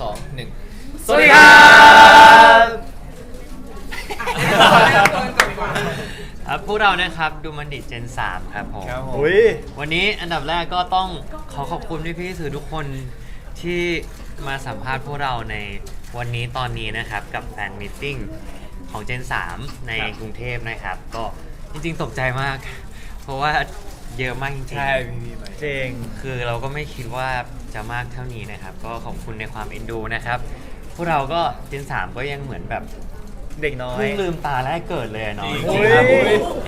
สองหนึ่งสวัสดีครับครับพวกเรานะครับดูมันดิเจน 3 ครับผมครับผมอุ้ยวันนี้อันดับแรกก็ต้องขอขอบคุณพี่พี่ๆสื่อทุกคนที่มาสัมภาษณ์พวกเราในวันนี้ตอนนี้นะครับ กับแฟนมิทติ้งของเจน 3 ในกรุงเทพนะครับ ก็จริงๆตกใจมาก เพราะว่า เยอะมากจริงๆ ใช่พี่พี่ไหมเจงคือเราก็ไม่คิดว่าจะมากเท่านี้นะครับ ก็ขอบคุณในความเอ็นดูนะครับ พวกเราก็เจน3ก็ยังเหมือนแบบเด็กน้อย เพิ่งลืมตาแรกเกิดเลยอะเนาะจโอ้ริยงๆครับ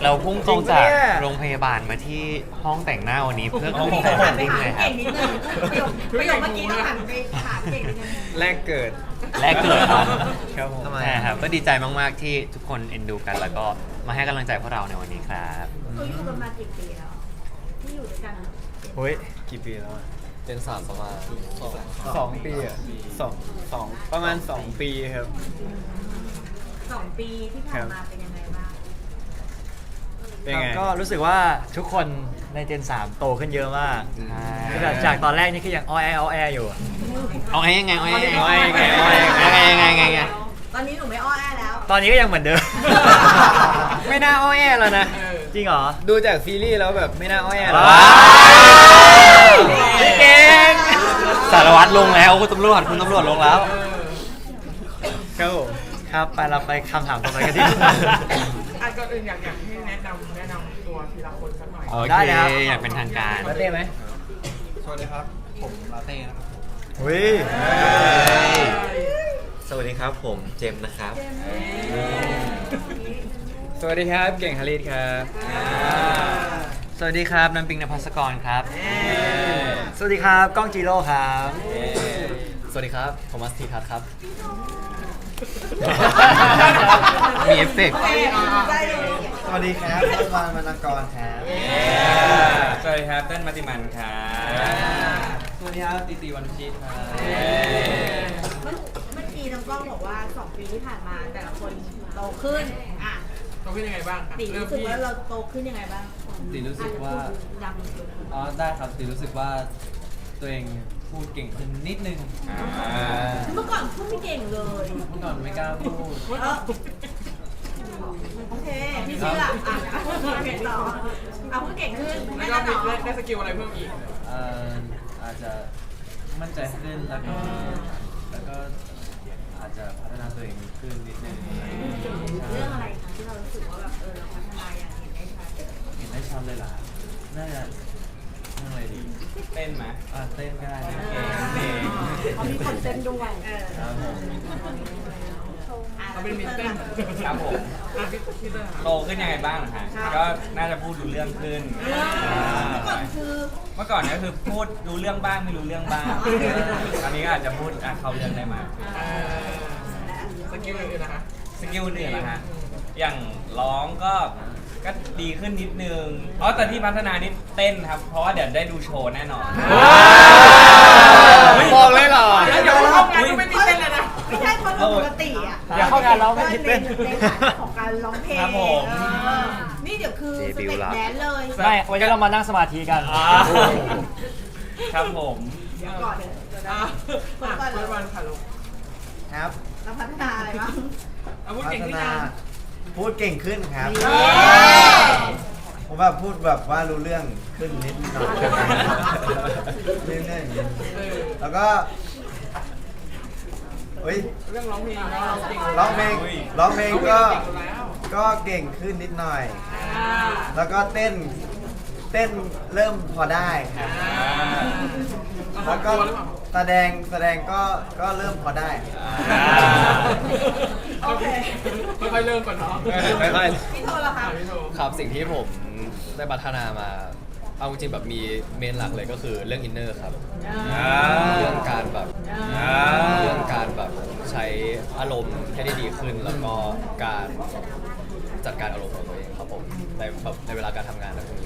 เราพุ่งตรงจากจริงปะเนี่ย โรงพยาบาลมาที่ห้องแต่งหน้าวันนี้เพื่อขึ้นพี่แฟก็นหันไปมิตติ้งหาเลยครัเก่บงนิดนึงประโยคประโยคเมื่อกี้ต้องหันไปถามเก่งนิดนึงแรกเกิดแรกเกิดครับครับผมทำไมใช่ครับก็ดีใจมากๆที่ทุกคนเอ็นดูกัน แล้วก็มาให้กำลังใจพวกเราในวันนี้ครับเราอยู่กันมากี่ปีแล้ว ที่อยู่ด้วยกันอะเฮ้ยกี่ปีแล้วอะเจนสามประมาณสองสองปีอะสองสองประมาณสองปีครับ สองปีที่ผ่านมาเป็นยังไงบ้างเป็นไง ก็รู้สึกว่าทุกคนในเจน 3 โตขึ้นเยอะมากใช่คือแบบจากตอนแรกนี่คือยังอ้อแออ้อแออยู่อะ เอาไงยังไงเอาไงยังไงเอาไงเอาไงยังไงยังไงยังไง ตอนนี้หนูไม่อ้อแอแล้ว ตอนนี้ก็ยังเหมือนเดิม ไม่น่าอ้อแอแล้วนะ จริงเหรอ ดูจากซีรีส์แล้วแบบไม่น่าอ้อยแอหรอกว้าวพี่เก่งสารวัตรลงแล้วคุณตำรวจคุณตำรวจลงแล้ว ครับผมครับไปเราไปคำถามต่อไปกันที่อะก็อื่นอยากอยากให้แนะนำแนะนำตัวทีละคนสักหน่อย โอได้เคเลยครับ อย่างเป็นทางการมาเต้ไหมสวัสดีครับ ผมลาเต้นะครับผมอุ้ยสวัสดีครับผมเจมส์นะครับ สวัสดีครับ เก่งฮาริสครับสวัสดีครับน้ำปิงนภัสกรครับ สวัสดีครับก้องจีโร่ครับ สวัสดีครับโทมัสทีทัศน์ครับ มีเอฟเฟกต์ได้เลยสวัสดีครับต้นวานมานากรครับสวัสดีครับเต้นมาติมันครับสวัสดีครับตีตีวันพีชครับเมื่อเมื่อกี้น้องกล้องบอกว่าสองปีที่ผ่านมาแต่ละคนโตขึ้นอะ เราเป็นยังไงบ้างตีรู้สึกว่าเราโตขึ้นยังไงบ้างตีรู้สึกว่าดังสุดอ๋อได้ครับตีรู้สึกว่าตัวเองพูดเก่งขึ้นนิดนึงเมื่อก่อนพูดไม่เก่งเลยเมื่อก่อนไม่กล้าพูด เออโอเคพี่เชื่ออะโอเคต่อเอาพูดเก่งขึ้นแล้ไม่วก็ได้มีหรอได้สกิลอะไรเพิ่มอีก เอ่ออาจจะมั่นใจขึ้นแล้วก็แล้วก็อาจจะพัฒนาตัวเองขึ้นนิดนึงเรื่องอะไรคะที่ เรารู้สึกว่าแบบเออเราพัฒนาอย่างเห็นได้ชัดเห็นได้ชัดเลยล่ะน่าจะเรื่องอะไรดีเต้นไหมอะเต้นก็ได้นะเออเขามีคนเต้นด้วยเออครับผมอะเราเป็นมินเต้นครับผมอะพี่พี่เต้นครับโตขึ้นยังไงบ้างฮะก็น่าจะพูดรู้เรื่องขึ้นเมื่อก่อนคือเมื่อก่อนก็คือพูดรู้เรื่องบ้างไม่รู้เรื่องบ้างตอนนี้ก็อาจจะพูดอะเข้าเรื่องได้มากขึ้นเอ่อสกิลอื่นๆนะคะสกิลอื่นๆนะฮะ อย่างร้องก็ก็ดีขึ้นนิดนึงอ๋อแต่ที่พัฒนานี่เต้นครับ เพราะว่าเดี๋ยวได้ดูโชว์แน่นอนบอกเลยเหรอ เดี๋ยวเข้างานก็ไม่มีเต้นเลยนะ ไม่ใช่คนปกติอะอย่าเข้างานร้องไม่คิดเต้นในฐานะของการร้องเพลงครับผม เออนี่เดี๋ยวคือสเดบิวเต็ต์ปละแดนเลยไม่วันนี้เรามานั่งสมาธิกัน อ่าครับผม เดี๋ยวก่อนเดี๋ยวเดี๋ยวนะอะอะเฟิร์สวันค่ะลูกครับเราพัฒนาอะไรบ้างอาวุธพัเก่งฒขึ้นนายัง พูดเก่งขึ้นครับเย้ผมแบบพูดแบบว่ารู้เรื่องขึ้นนิดหน่อยเรื่อยๆอย่างนี้เออแล้วก็เฮ้ยเรื่องร้องเพลงก็เก่งร้องเพลงร้องเพลงก็เก่งอยู่แล้วก็เก่งขึ้นนิดหน่อยอ่าแล้วก็เต้นเต้นเริ่มพอได้ครับอ่าแล้วก็เอาของตัวหรือเปล่าแสดงแสดงก็ก็เริ่มพอได้โอเคค่อยๆเริ่มก่อนเนาะไม่ไม่พี่โทรละอะค่ะพี่โทครับสิ่งที่ผมได้พัฒนามา เอาจริงๆแบบมีเมนหลักเลยก็คือเรื่องอินเนอร์ครับ เรื่องการแบบเรื่องการแบบใช้อารมณ์ให้ได้ดีขึ้น แล้วก็การจัดการอารมณ์ของตัวเองครับผมในแบบในเวลาการทำงานอะไรพวกนี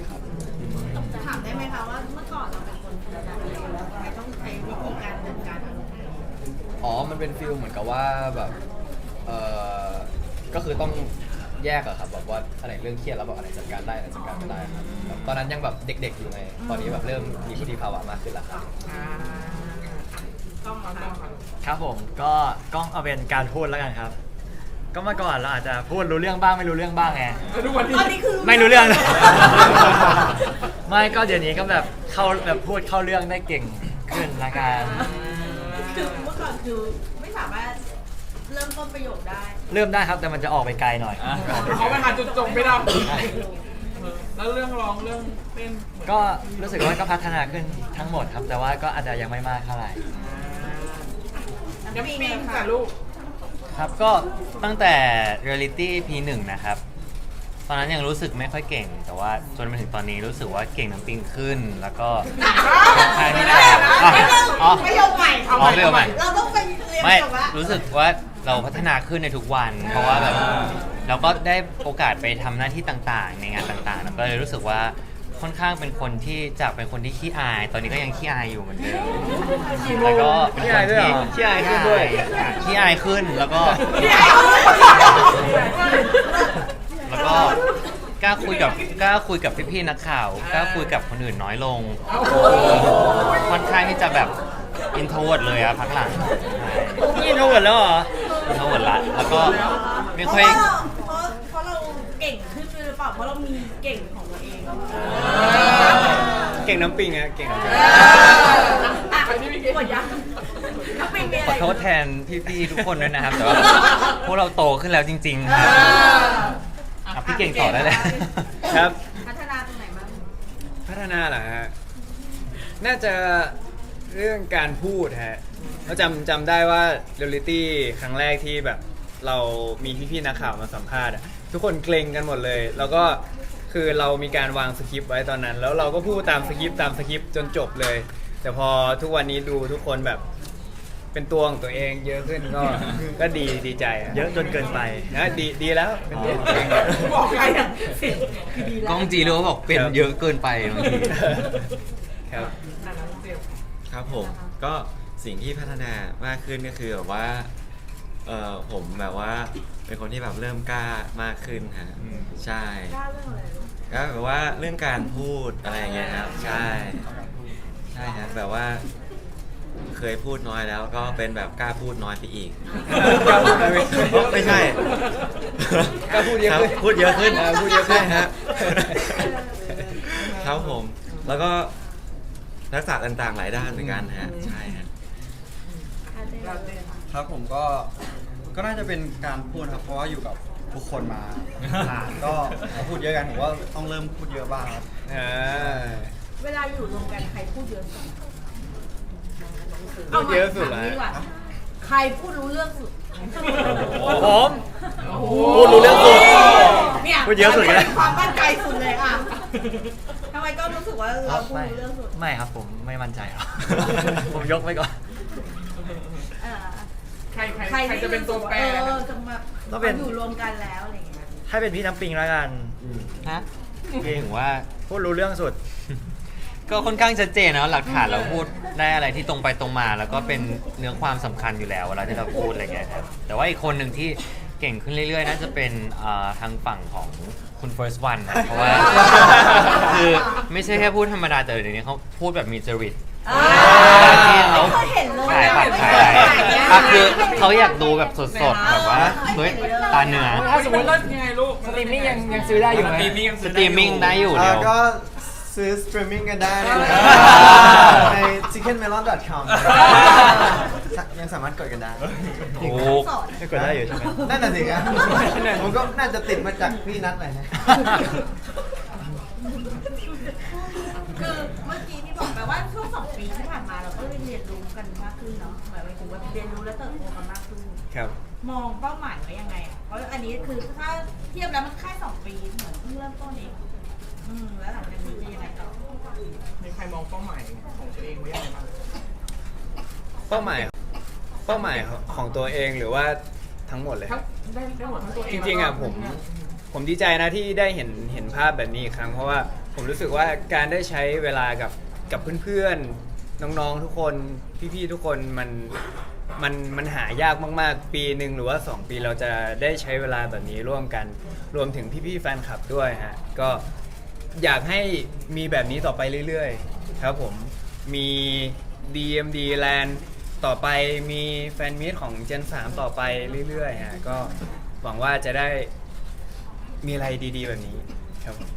้ครับถามได้ไหมคะว่าเมื่อก่อนเราเป็นคนแบบไหนแล้วทำไมต้องใช้วิธีการจัดการอารมณ์อ๋อ มันเป็นฟิลเหมือนกับว่าแบบ เออก็คือต้องแยกอะครับแบบว่าอะไรเรื่องเครียดแล้วแบบอะไรจัดการได้อะไรจัดการไม่ได้ครับแบบตอนนั้นยังแบบเด็ก ๆ อยู่ไง ตอนนี้แบบเริ่มมีวุฒิภาวะมากขึ้นแล้วครับอ่าต้องมาต้องมาครับผมก็กล้องเอาเป็นการพูดแล้วกันครับ ก็เมื่อก่อนเราอาจจะพูดรู้เรื่องบ้างไม่รู้เรื่องบ้างไงทุกวันนี้อันนี้คือไม่รู้เรื่องไม่ก็เดี๋ยวนี้ก็แบบเข้าแบบพูดเข้าเรื่องได้เก่งขึ้นละกันคือเมื่อก่อนคือไม่สามารถเริ่มต้นประโยคได้เริ่มได้ครับแต่มันจะออกไปไกลหน่อย เขาไปหาจุดจบไม่ได้ เออแล้วเรื่องร้องเรื่องเต้นก็รู้สึกว่าก็พัฒนาขึ้นทั้งหมดครับแต่ว่าก็อาจจะยังไม่มากเท่าไหร่ยังปิ้งจ้ะลูก ครับก็ตั้งแต่ Reality EP 1นะครับ ตอนนั้นยังรู้สึกไม่ค่อยเก่ง แต่ว่าจนมาถึงตอนนี้รู้สึกว่าเก่งน้ำปิงขึ้น แล้วก็ใช่ไม่ได้อะอ๋อประโยคใหม่อ๋อประโยคใหม่ เราต้องไปเรียนปไม่ระโยคละรู้สึกว่าเราพัฒนาขึ้นในทุกวัน เพราะว่าแบบเราก็ได้โอกาสไปทำหน้าที่ต่างๆ ในงานต่างๆแล้วก็เลยรู้สึกว่า ค่อนข้างเป็นคนที่จากเป็นคนที่ขี้อาย ตอนนี้ก็ยังขี้อายอยู่เหมือนเดิมแล้วก็เป็นคนที่ขี้อายขึ้นด้วยขี้อายขึ้นแล้วก็แล้วก็กล้าคุยกับกล้าคุยกับพี่ๆนักข่าวกล้าคุยกับคนอื่นน้อยลงค่อนข้างที่จะแบบอินโทรเวิร์ดเลยอะพักหลังนี่โทรหมดแล้วเหรออินโทรเวิร์ดละแล้วก็ไม่เพค่อย เก่งน้ำปิงอะเก่งน้ำปิงอะหมดยังถ้าเป็นมีอะขไรอโทษแทนพี่ๆทุกคนด้วยนะครับแต่ว่าพวกเราโตขึ้นแล้วจริง ๆ ครับอะพี่เก่งต่อได้เลย ครับ พัฒนาตรงไหนบ้างพัฒนาเหรอฮะ น่าจะเรื่องการพูดฮะเราจำจำได้ว่าเรียลลิตี้ครั้งแรกที่แบบ เรามีพี่ๆนักข่าวมาสัมภาษณ์อะทุกคนเกรงกันหมดเลย แล้วก็ คือเรามีการวางสคริปต์ไว้ตอนนั้น แล้วเราก็พูดตามสคริปต์ตามสคริปต์จนจบเลย แต่พอทุกวันนี้ดูทุกคนแบบ เป็นตัวของตัวเองเยอะขึ้นก็ ก็ดีดีใจอะเยอะจนเกินไป นะดีดีแล้วเป็นตัวของตัวเอง บอกใครอะคือดีแล้กวล้องจีรู้ว่าบอกเป็นเยอะเกินไปบางทีครับครับผมก็สิ่งที่พัฒนามากขึ้นก็คือแบบว่าเออผมแบบว่า เป็นคนที่แบบเริ่มกล้ามากขึ้นฮะอืม ใช่กล้าเรื่องอะไรลูกก็แบบว่าเรื่องการพูดอะไรอย่างเงี้ยครับ ใช่ใช่ครับแบบว่า เคยพูดน้อยแล้วก็เป็นแบบกล้าพูดน้อยไปอีกกล้าพูดน้อยไปอีก ไม่ใช่กล้าพูดเยอะขึ้นครับพูดเยอะขึ้นอ่าพูดเยอะขึ้น ใช่ฮะ ครับผม แล้วก็ทักษะต่างๆหลายด้านเหมือนกันฮะ ใช่ฮะครับผมก็ ก็น่าจะเป็นการพูดครับเพราะว่าอยู่กับทุกคนมานานก็พอพูดเยอะกันผมว่าต้องเริ่มพูดเยอะบ้างครับอ่าเวลาอยู่รวมกันใครพูดเยอะสุดพูดเยอะสุดถามแล้วดีกว่าใครพูดรู้เรื่องสุดผมพูดรู้เรื่องสุดเนี่ยพูดเยอะสุดเลยความมั่นใจสุดเลยอะทำไมก็รู้สึกว่าเราพูดรู้เรื่องสุด ไม่ครับผมไม่มั่นใจหรอก ผมยกไว้ก่อนเออ ใครใครใครจะเป็นตัวแปร เออจะมาต้องเป็น อยู่รวมกันแล้วอะไรอย่างเงี้ยให้เป็นพี่น้ำปิงแล้วกันฮะถึงว่าพูดรู้เรื่องสุด ก็ค่อนข้างชัดเจนนะหลักฐานเราพูดได้อะไรที่ตรงไปตรงมา แล้วก็เป็นเนื้อความสำคัญอยู่แล้วเวลาที่เราพูดอะไรเงี้ยครับแต่ว่าอีกคนหนึ่งที่เก่งขึ้นเรื่อยๆน่าจะเป็นอ่าทางฝั่งของคุณ first one นะเพราะว่าคือไม่ใช่แค่พูดธรรมดาแต่เดี๋ยวนี้เขาพูดแบบมีจริต อ่าเวลาที่เขาไม่เคยเห็นเลยถ่ายปัดถ่ายอะไรอะคือเขาอยากดูแบบสดๆแบบว่าเฮ้ยตาเนื้อถ้าสมมติเลิศยังไงลูกสตรีมมิ่งยังยังซื้อได้อยู่ไหมสตรีมมิ่งสตรีมมิ่งได้อยู่เดี๋ยว ก็ซื้อสตรีมมิ่งกันได้นะครับใน chickenmelon.com ยังสามารถกดกันได้โอ้สอนไม่กดได้อยู่ใช่ไหมนั่นน่ะสิครับผมก็น่าจะติดมาจากพี่นัทหน่อยนะ คือเมื่อกี้ที่บอกไปว่าช่วงสอง ปีที่ผ่านมาเราก็เรียนรู้กันมากขึ้นเนาะหมายถึงว่าเรียนรู้และเติบโตกันมากขึ้น ครับ มองเป้าหมายไว้ยังไงอะเพราะอันนี้คือถ้าเทียบแล้วมันแค่สองปีเหมือนเพิ่งเริ่มต้นเองอืมแล้วหลังจากนี้จะยังไงต่อมีใครมองเป้าหมายของตัวเองไว้ยังไงบ้างเป้าหมาย เป้าหมายของตัวเองหรือว่าทั้งหมดเลย ทั้งได้ได้หมดทั้งตัวเองจริงๆอะผม ผมดีใจนะที่ได้เห็นเห็นภาพแบบนี้อีกครั้ง เพราะว่าผมรู้สึกว่าการได้ใช้เวลากับกับเพื่อนๆ น้องๆทุกคนพี่ๆทุกคนมันมันมันหายากมากๆ ปีหนึ่งหรือว่า 2 ปีเราจะได้ใช้เวลาแบบนี้ร่วมกัน รวมถึงพี่ๆแฟนคลับด้วยฮะก็อยากให้มีแบบนี้ต่อไปเรื่อยๆ ครับผมมี DMD Land ต่อไปมีแฟนมีตของ Gen 3 ต่อไปเรื่อยๆฮะก็หวังว่าจะได้มีอะไรดีๆ แบบนี้ครับผม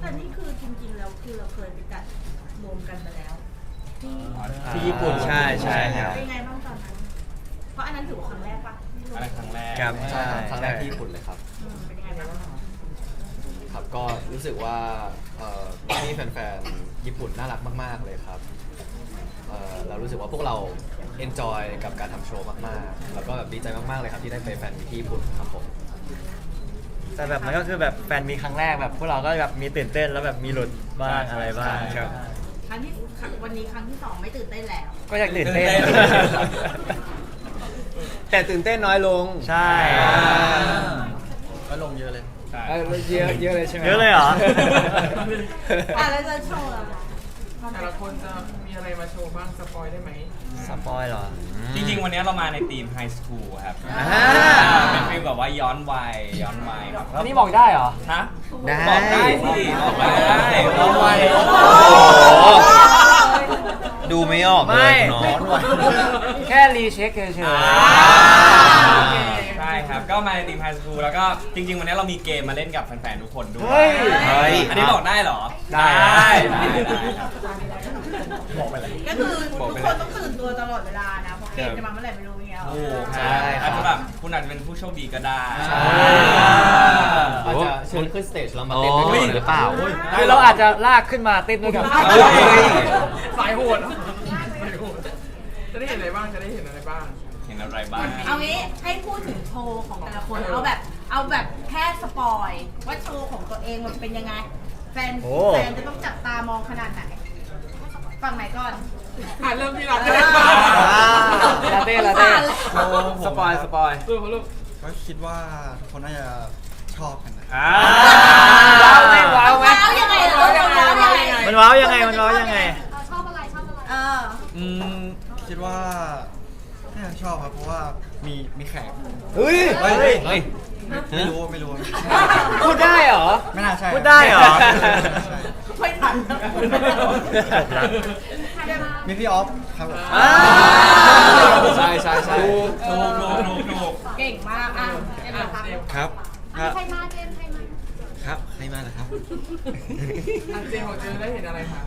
แต่นี่คือจริงๆแล้วคือเราเคยไปจัดรวมกันไปแล้ว ที่ที่ญี่ปุ่น ใช่ใช่ครับ เป็นไงบ้างตอนนั้น เพราะอันนั้นถือว่าครั้งแรกปะที่รวมอะไรครั้งแรกครับใช่ครับครั้งแรกที่ญี่ปุ่นเลยครับ อืมเป็นยังไงบ้างครับก็รู้สึกว่าเอ่อที่แฟนๆ ญี่ปุ่นน่ารักมาก ๆ เลยครับเอ่อเรารู้สึกว่าพวกเรา enjoy กับการทำโชว์มากๆ แล้วก็แบบดีใจมาก ๆ เลยครับที่ได้ไปแฟนมีตที่ญี่ปุ่นครับผมแต่แบบมันก็คือแบบแฟนมีครั้งแรกแบบพวกเราก็แบบมีตื่นเต้นแล้วแบบมีหลุดบ้างอะไรบ้างครับ ครั้งที่วันนี้ครั้งที่สองไม่ตื่นเต้นแล้ว ก็อยากตื่นเต้น ตื่นเต้น แต่ตื่นเต้นน้อยลงใช่ ก็ลงเยอะเลย เออเยอะเยอะเลยใช่ไหมเยอะเลยเหรอ อะแล้วจะโชว์อะไรแต่ละคนจะมีอะไรมาโชว์บ้างสปอยได้ไหมสปอยเหรอ จริงๆ วันนี้เรามาในทีมไฮสคูลครับอ่า เป็นฟีลแบบว่าย้อนวัยย้อนวัยครับอันนี้บอกได้เหรอ ฮะได้ บอกได้สิบอกได้ย้อนวัยโอ้โห ดูไม่ออกเลไม่ยเนาะแค่รีเช็คเฉยใช่ครับ ก็มาในทีมไฮสคูลแล้วก็จริง ๆ วันนี้เรามีเกมมาเล่นกับแฟนๆ ทุกคนด้วเฮ้ยยเฮ้ยอันนี้บอกได้เหรอ ได้ ได้ได้ครับก็คือทุกคนต้องตื่นตัวตลอดเวลานะเพราะเกมจะมาเมื่อไหร่ไม่รู้อย่างเงี้ย ถูกใช่ครับ อาจจะแบบคุณอาจจะเป็นผู้โชคดีก็ได้ ใช่ อาจจะเชิญขึ้นสเตจแล้วมาโอ้เต้นด้วยกันหรือเปล่าๆคือเราอาจจะลากขึ้นมาเต้นด้วยกัน เฮ้ย สายโหดเหรอสายโหด จะได้เห็นอะไรบ้าง จะได้เห็นอะไรบ้าง เห็นอะไรบ้าง เอางี้ให้พูดถึงโชว์ของแต่ละคนเอาแบบ เอาแบบแค่สปอยว่าโชว์ของตัวเองมันเป็นยังไง แฟนโอ้ แฟนจะต้องจับตามองขนาดไหนฝั่งไหนก่อน อะเริ่มที่เราลาเต้ลาเต้ สปอยสปอย ลูกลูก ก็คิดว่าทุกคนน่าจะชอบกันนะ อ่าว้าวไหมว้าวไหม ว้าวยังไงล่ะว้าวยังไงมันว้าวยังไงมันว้าวยังไงเอออืมคิดว่าน่าจะชอบครับเพราะว่ามีมีแขก เฮ้ยเฮ้ย เฮ้ย ไม่รู้ไม่รู้ พูดได้เหรอ ไม่น่าใช่พูดได้เหรอ ไม่น่าใช่ไม่ทั นมีพี่ออฟครับผมอ่า ใช่ใช่ใช่ถูกถูกถูกถูกถูกเก่งมากอะเอ็มนะครับครับครับใครมาเจมใครมาครับใครมาล่ะครับ อันเจของเจอได้เห็นอะไรคะ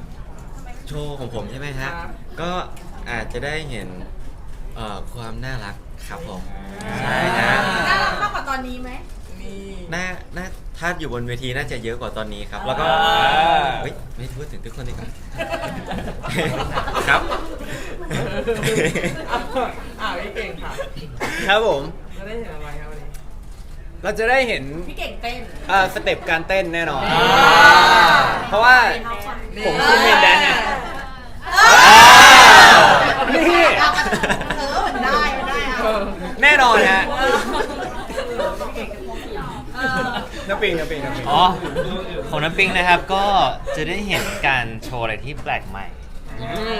โชว์ของผมใช่ไหมฮะ ครับ ก็อาจจะได้เห็นเอ่อความน่ารักครับผม ใช่ฮะ น่ารักมากกว่าตอนนี้ไหม นี่น่าน่าถ้าอยู่บนเวทีน่าจะเยอะกว่าตอนนี้ครับ แล้วก็อ่าเฮ้ยไม่พูดถึงทุกคนดีกว่าครับอ่าพี่เก่งค่ะครับผมจะได้เห็นอะไรครับวันนี้เราจะได้เห็นพี่เก่งเต้นเอ่อสเต็ปการเต้นแน่นอนอ่าเพราะว่าผมคือเมนแดนซ์ไง นี่ นี่ เออมันได้มันได้อะ เออ แน่นอนฮะ เออเออ น้ำปิงน้ำปิงน้ำปิง อ๋อของน้ำปิงนะครับก็จะได้เห็นการโชว์อะไรที่แปลกใหม่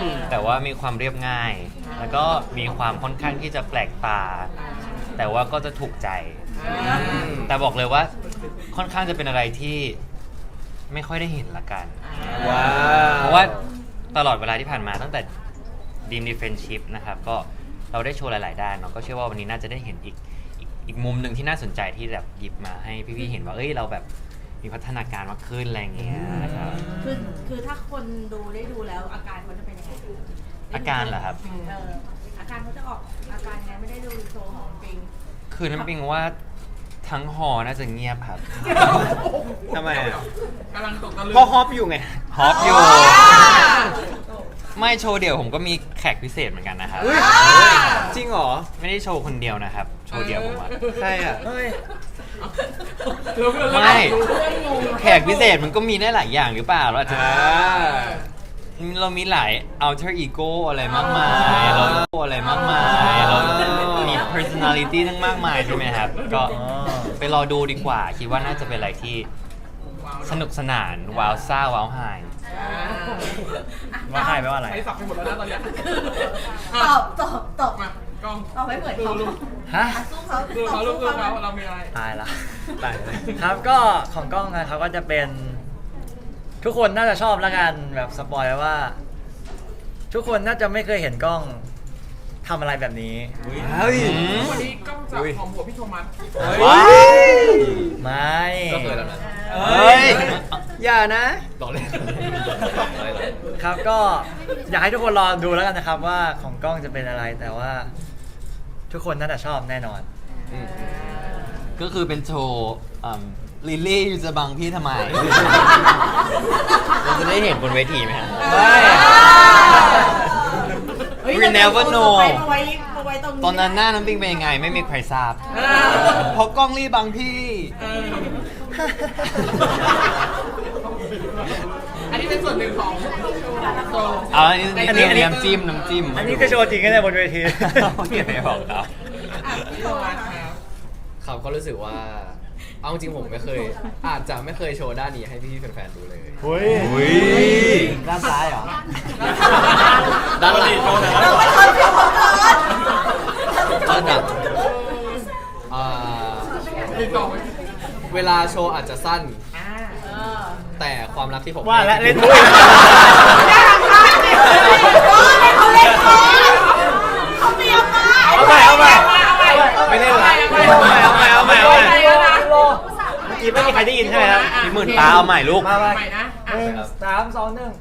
มแต่ว่ามีความเรียบง่าย แล้วก็มีความค่อนข้างที่จะแปลกตา แต่ว่าก็จะถูกใจ แต่บอกเลยว่าค่อนข้างจะเป็นอะไรที่ไม่ค่อยได้เห็นละกัน ว้าว เพราะว่าตลอดเวลาที่ผ่านมาตั้งแต่ดีมดีเฟนชิพนะครับก็เราได้โชว์หลาย ๆ ด้านเนาะก็เชื่อว่าวันนี้น่าจะได้เห็นอีกอีกอีกมุมหนึ่งที่น่าสนใจที่แบบหยิบมาให้พี่ ๆ เห็นว่าเอ้ยเราแบบ มีพัฒนาการมากขึ้นอะไรอย่างเงี้ยนะครับคือคือถ้าคนดูได้ดูแล้วอาการเขาจะเป็นยังไงอาการเหรอครับ เอออาการเขาจะออกอาการไงไม่ได้ดูโชว์ของปิงคือน้ำปิงว่าทั้งหอน่าจะเงียบครับทำไมอะกำลังตกตะลึงเพราะฮอปอยู่ไงฮอปอยู่อ่าไม่โชว์เดี่ยวผมก็มีแขกพิเศษเหมือนกันนะครับ จริงเหรอ ไม่ได้โชว์คนเดียวนะครับ โชว์เดี่ยวผมอะใครอะเฮ้ย ไม่ แขกพิเศษมันก็มีได้หลายอย่างหรือเปล่าเราอาจจะอ่า เรามีหลาย alter ego อะไรมากมาย เราอะไรมากมาย เรา มี personality ทั้งมากมายใช่ไหมครับ ก็ไปรอดูดีกว่า คิดว่าน่าจะเป็นอะไรที่สนุกสนาน ว้าวซ่า ว้าวไฮว่าให้แปลว่าอะไรใช้สับไปหมดแล้วนะตอนเนี้ยตอบตอบตอบมา กล้องตอบไม่เหมือนเขาลูกฮะ อะสู้เขาลูกตอบเขาลูสู้กลูกเขาเขาเรามีอะไร ตายละตายเลยครับก็ของกล้องนะครับก็จะเป็น ทุกคนน่าจะชอบแล้วกันแบบสปอยว่า ทุกคนน่าจะไม่เคยเห็นกล้องทำอะไรแบบนี้ เฮ้ย วันนี้กล้องจะหอมหัวพี่โทมัสไม่ก็เคยแล้วนะ เอ้ย อย่านะรอเล่นครับก็อยากให้ทุกคนรอดูแล้วกันนะครับว่าของกล้องจะเป็นอะไรแต่ว่า ทุกคนน่าจะชอบแน่นอนอืมก็คือเป็นโชว์อืมลิลลี่อยู่จะบังพี่ทำไม เราจะได้เห็นบนเวทีไหมฮะเฮ้ย We never know มาไว้มาไว้ตรงนี้ตอนนั้นหน้าน้ำปิงเป็นยังไงไม่มีใครทราบเออเพราะกล้องรีบบังพี่เอออั นนี้เป็นส่วนหนึ่งของโชว์เอาอันนี้อันนี้อันนี้ น้ำจิ้มน้ำจิ้มอันนี้ก็โชว์จริงกันเลยบนเวที เกียรติไม่บอกครับอะพี่โทมัสครับครับก็รู้สึกว่า เอาจริงผมไม่เคย อาจจะไม่เคยโชว์ด้านนี้ให้พี่ๆแฟนๆดูเลย เฮ้ยด้านซ้ายเหรอ ด้านหลัง เราไม่เคยเพียงพอก่อนด้านหลังอ่าติดต่อไว้เวลาโชว์อาจจะสั้นอ่า แต่ความรักที่ผมว่าและให้เล่นพี่ด้วยเขาเล่นก่อนเขาเตรียมมาเอาใหม่เอาใหม่ไม่เล่นละเอาใหม่เอาใหม่เอาใหม่เอาใหม่ไปแล้วนะเมื่อกี้ไม่มีใครได้ยินใช่ไหมครับพี่หมื่นตาเอาใหม่ลูก มามาใหม่นะหนึ่งสามสองหนึ่ง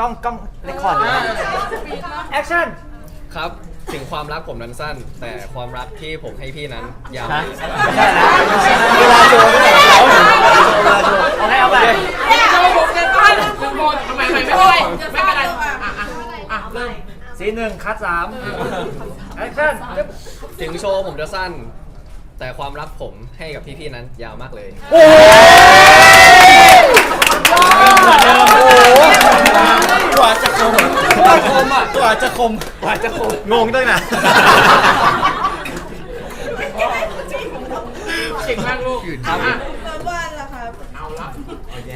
กล้องกล้องเรคคอร์ดเลยแอคชั่น ครับ ถึงความรักผมนั้นสั้น แต่ความรักที่ผมให้พี่นั้นยาวฮะไม่ใช่นะเวลาโชว์ไม่ใช่เขาเวลาโชว์เอาให้เอาไปโชว์ผมจะตั้งหนึ่งบนทำไมไม่เป็นไรไม่เป็นไรอะอะอะเริ่มสีหนึ่งคัดสามแอคชั่นถึงโชว์ผมจะสั้น แต่ความรักผมให้กับพี่ๆนั้นยาวมากเลย โอ้โห กว่าจะคมกว่าคมอะกว่าจะคมกว่าจะคมงงด้วยนะ เก่งมากลูกครับอะบ้านละครับเอาละ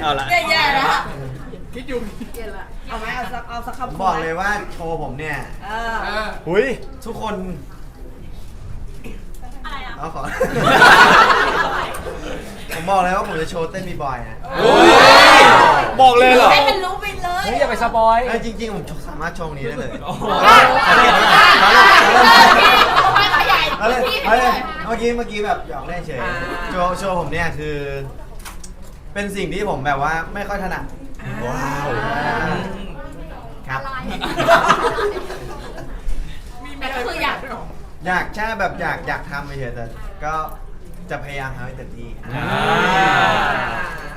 เอาละแย่ๆนะคิดอยู่เอาไหมเอาสักเอาสักผมคำบอกเลยว่าโชว์ผมเนี่ยเออเออหุยทุกคนเอาขอผมบอกเลยว่าผมจะโชว์เต้นบีบอยนะบอกเลยเหรอให้มันรู้ไป เลยเฮ้ยอย่าไปสปอยเออจริงๆ ผมสามารถโชว์นี้ได้เลยโอ้โหขยายเอาเลยพี่เอาเลยเมื่อกี้เมื่อกี้แบบหยอกเล่นเฉยโชว์โชว์ผมเนี่ยคือ เป็นสิ่งที่ผมแบบว่าไม่ค่อยถนัดว้าวครับมีแม่คืออยากด้วยเหรออยากแค่แบบอยากอยากทำไปเฉยแต่ก็จะพยายามทำให้เต็มที่อ่าอะพี่เติ้ล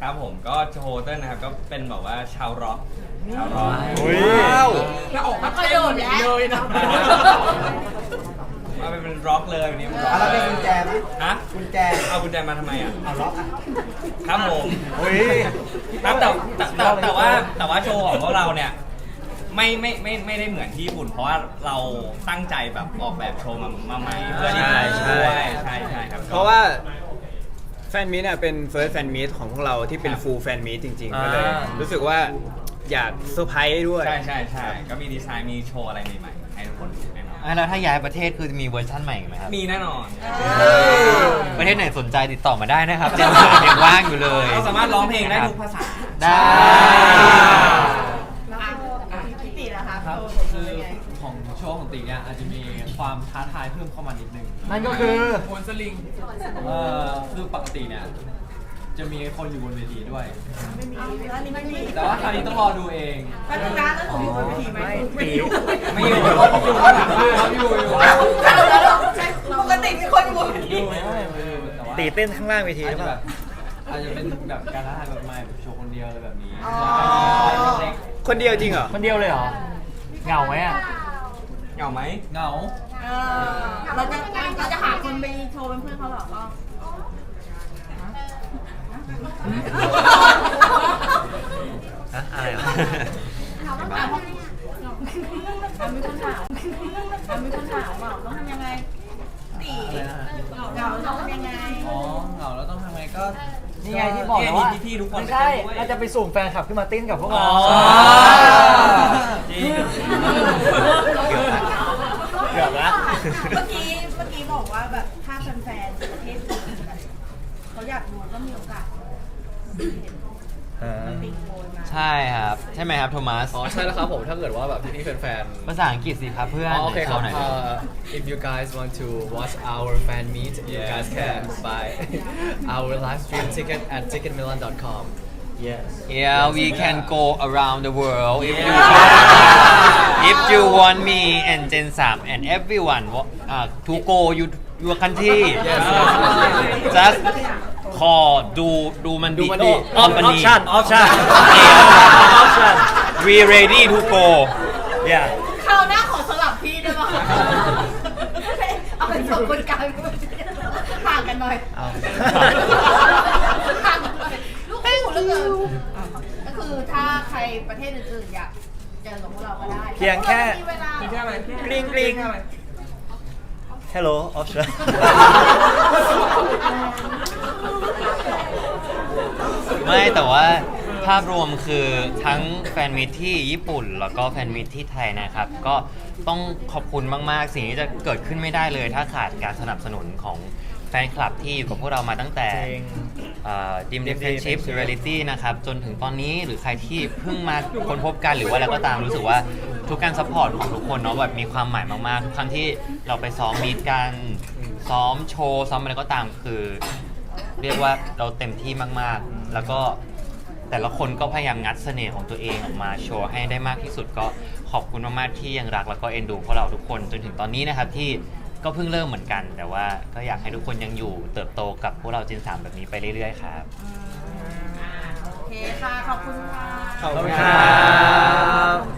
ครับครับผมก็โชว์เต้นนะครับก็เป็นแบบว่าชาวร็อกชาวร็อกอุ้ยแล้วออกมาเต้นเลยนะ มาเป็นร็อกเลยวันนี้มันร็อกเอาแล้วเป็นกุญแจไหมฮะกุญแจ เอากุญแจมาทำไมอะ เอาล็อกอะ ครับผมอุ้ย ครับแต่แต่แต่แต่ว่าแต่ว่าโชว์ของพวกเราเนี่ยไม่ไม่ไม่ไม่ได้เหมือนที่ญี่ปุ่น เพราะว่าเราตั้งใจแบบออกแบบโชว์มามาใหม่เพื่อที่จะช่วยใช่ใช่ครับ เพราะว่า แฟนมีตเนี่ยเป็น first fan meet ของพวกเราที่เป็น full fan meet จริงๆ ก็เลย อ่า รู้สึกว่าอยากเซอร์ไพรส์ด้วย ใช่ใช่ใช่ก็มีดีไซน์มีโชว์อะไรใหม่ๆให้ทุกคนดูแน่นอนอะแล้วถ้าย้ายประเทศคือจะมีเวอร์ชั่นใหม่อีกไหมครับ มีแน่นอนประเทศไหนสนใจติดต่อมาได้นะครับยังยังว่างอยู่เลย เราสามารถร้องเพลงได้ทุกภาษา ได้พี่ตีนะคะครับโชว์คือเป็นไง ของโชว์ของตีเนี่ยอาจจะมีความท้าทายเพิ่มเข้ามานิดนึง นั่นก็คือโอนสลิงเอ่อคือปกติเนี่ย จะมีคนอยู่บนเวทีด้วยไม่มีร้านนี้ไม่มีแต่ว่าคราวนี้ต้องรอดูเอง พัฒนาแล้วหนูอยู่บนเวทีไหมไม่ตีไม่อยู่อยู่ครับอยู่อยู่ปกติมีคนอยู่บนเวอทียู่ไม่ไม่ไม่อยู่แต่ว่าตีเต้นข้างล่างเวทีหอาจรือจะเปแบล่าบอาจจะเป็นแบบการท้าทายแบบใหม่แบบโชว์คนเดียวอะไรแบบนี้อ๋อเล็กคนเดียวจริงเหรอคนเดียวเลยเหรอ เหงาไหมอะ เหงาไหมๆเหงา เออเราจะเราจะหาคนไปโชว์เป็นเพื่อนเขาเหรอก็ฮะอะไรอะถามว่าถามว่ามันมีคนถามมันมีคนถามว่าต้องทำยังไงตีเหงาต้องทำยังไงอ๋อเหงาแล้วต้องทำไงก็นี่ไงที่บอกแล้วว่าพี่ๆทุกคนไม่ใช่ไปด้วยเราจะไปสุ่มแฟนคลับขึ้นมาเต้นกับพวกอ๋เราอจริงเกือบละ เมื่อกี้เมื่อกี้บอกว่าแบบถ้าแฟนๆประเทศอื่นเขาอยากดูก็มีโอกาสเห็นติดโวยมาใช่ครับ ใช่ไหมครับโทมัสอ๋อใช่แล้วครับผมถ้าเกิดว่าแบบพี่ๆแฟนๆ ภาษาอังกฤษสิครับเพื่อนอ๋อโอเคครับไหนเอ่โชว์หน่อยอ if you guys want to watch our fan meet you guys can buy our live stream ticket at ticketmilan.com yes Yeah, we can go around the world if you if you want me and Gen 3 and everyone wa- uh, to go you your country Yes, yes. just call ดูดูมันดีดูมันดีคอมพานี option option option we ready to go yeah คราวหน้าขอสลับพี่ได้ไหมเอาเป็นสองคนกลางห่างกันหน่อยเอาห่างกันหน่อยลูกคู่เหลือเกินก็คือถ้าใครประเทศอื่นๆอยากเจอกับพวกเราก็ได้ เพียงแค่ มีเวลา แค่อะไรกริ๊งกริ๊ง hello option ไม่แต่ว่าภาพรวมคือทั้งแฟนมิตที่ญี่ปุ่น แล้วก็แฟนมิตที่ไทยนะครับ ก็ต้องขอบคุณมาก ๆ สิ่งที่จะเกิดขึ้นไม่ได้เลย ถ้าขาดการสนับสนุนของแฟนคลับที่อยู่กับพวกเรามาตั้งแต่ จริง ดิมเดฟเฟนชิพเรียลิตี้นะครับ จนถึงตอนนี้หรือใครที่เพิ่งมาค้นพบกันหรือว่าอะไรก็ตามรู้สึกว่า ทุกการซัพพอร์ตของทุกคนเนาะแบบมีความหมายมากๆทุกครั้งที่เราไปซ้อมมีดกันซ้อมโชว์ซ้อมอะไรก็ตามคือ เรียกว่าเราเต็มที่มากๆ แล้วก็แต่ละคนก็พยายามงัดเสน่ห์ของตัวเองออกมาโชว์ให้ได้มากที่สุดก็ขอบคุณมากๆที่ยังรักแล้วก็เอ็นดูพวกเราทุกคนจนถึงตอนนี้นะครับที่ก็เพิ่งเริ่มเหมือนกัน แต่ว่าก็อยากให้ทุกคนยังอยู่เติบโตกับพวกเราจินสามแบบนี้ไปเรื่อยๆครับ โอเคค่ะ ขอบคุณค่ะ ขอบคุณครับ